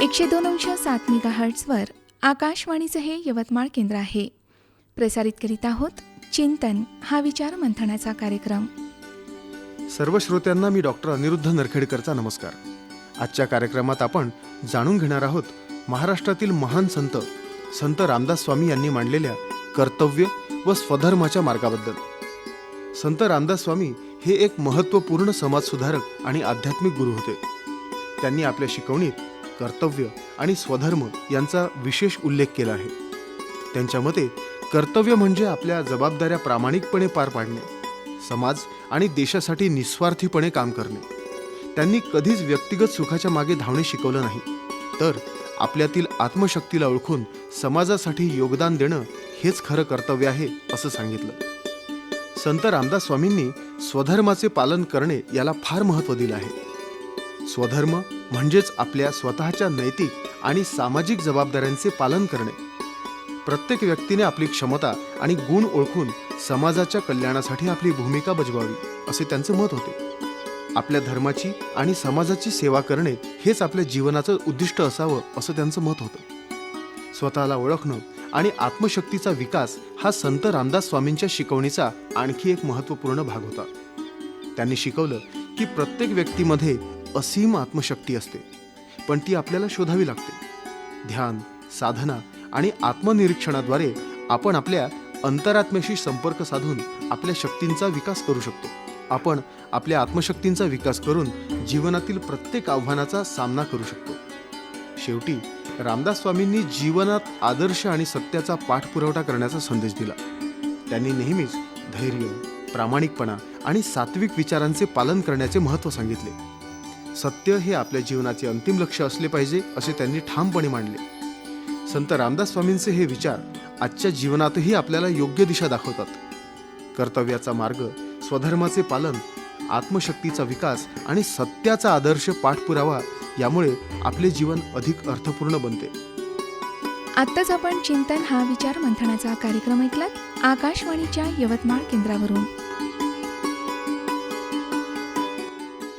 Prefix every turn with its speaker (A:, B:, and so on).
A: एकशे दोन अंश सात मेगा हर्ट्सवर आकाशवाणीचं हे यवतमाळ केंद्र आहे. प्रसारित करीत आहोत चिंतन हा विचार मंथनाचा कार्यक्रम.
B: सर्व श्रोत्यांना मी डॉक्टर अनिरुद्ध नरखेडकरचा नमस्कार. आजच्या कार्यक्रमात आपण जाणून घेणार आहोत महाराष्ट्रातील महान संत संत रामदास स्वामी यांनी मांडलेल्या कर्तव्य व स्वधर्माच्या मार्गाबद्दल. संत रामदास स्वामी हे एक महत्त्वपूर्ण समाजसुधारक आणि आध्यात्मिक गुरु होते. त्यांनी आपल्या शिकवणीत कर्तव्य आणि स्वधर्म यांचा विशेष उल्लेख केला आहे. त्यांच्या मते कर्तव्य म्हणजे आपल्या जबाबदाऱ्या प्रामाणिकपणे पार पाडणे समाज आणि देशासाठी निस्वार्थीपणे काम करणे. त्यांनी कधीच व्यक्तिगत सुखाच्या मागे धावणे शिकवलं नाही. तर आपल्यातील आत्मशक्तीला ओळखून समाजासाठी योगदान देणं हेच खरं कर्तव्य आहे असं सांगितलं. संत रामदास स्वामींनी स्वधर्माचे पालन करणे याला फार महत्त्व दिलं आहे. स्वधर्म म्हणजेच आपल्या स्वतःच्या नैतिक आणि सामाजिक जबाबदाऱ्यांचे पालन करणे. प्रत्येक व्यक्तीने आपली क्षमता आणि गुण ओळखून समाजाच्या कल्याणासाठी आपली भूमिका बजवावी असे त्यांचे मत होते. आपल्या धर्माची आणि समाजाची सेवा करणे हेच आपल्या जीवनाचं उद्दिष्ट असावं असं त्यांचं मत होतं. स्वतःला ओळखणं आणि आत्मशक्तीचा विकास हा संत रामदास स्वामींच्या शिकवणीचा आणखी एक महत्त्वपूर्ण भाग होता. त्यांनी शिकवलं की प्रत्येक व्यक्तीमध्ये असीम आत्मशक्ती असते. पण ती आपल्याला शोधावी लागते. ध्यान साधना आणि आत्मनिरीक्षणाद्वारे आपण आपल्या अंतरात्म्याशी संपर्क साधून आपल्या शक्तींचा विकास करू शकतो. आपण आपल्या आत्मशक्तींचा विकास करून जीवनातील प्रत्येक आव्हानाचा सामना करू शकतो. शेवटी रामदास स्वामींनी जीवनात आदर्श आणि सत्याचा पाठपुरवठा करण्याचा संदेश दिला. त्यांनी नेहमीच धैर्य प्रामाणिकपणा आणि सात्विक विचारांचे पालन करण्याचे महत्त्व सांगितले. सत्य हे आपल्या जीवनाचे अंतिम लक्ष असले पाहिजे असे त्यांनी ठामपणे मांडले. संत रामदास स्वामींचे हे विचार आजच्या जीवनातही आपल्याला योग्य दिशा दाखवतात. कर्तव्याचा मार्ग स्वधर्माचे पालन आत्मशक्तीचा विकास आणि सत्याचा आदर्श पाठपुरावा यामुळे आपले जीवन अधिक अर्थपूर्ण बनते.
A: आत्ताच आपण चिंतन हा विचार मंथनाचा कार्यक्रम ऐकलात. आकाशवाणीच्या यवतमाळ केंद्रावरून.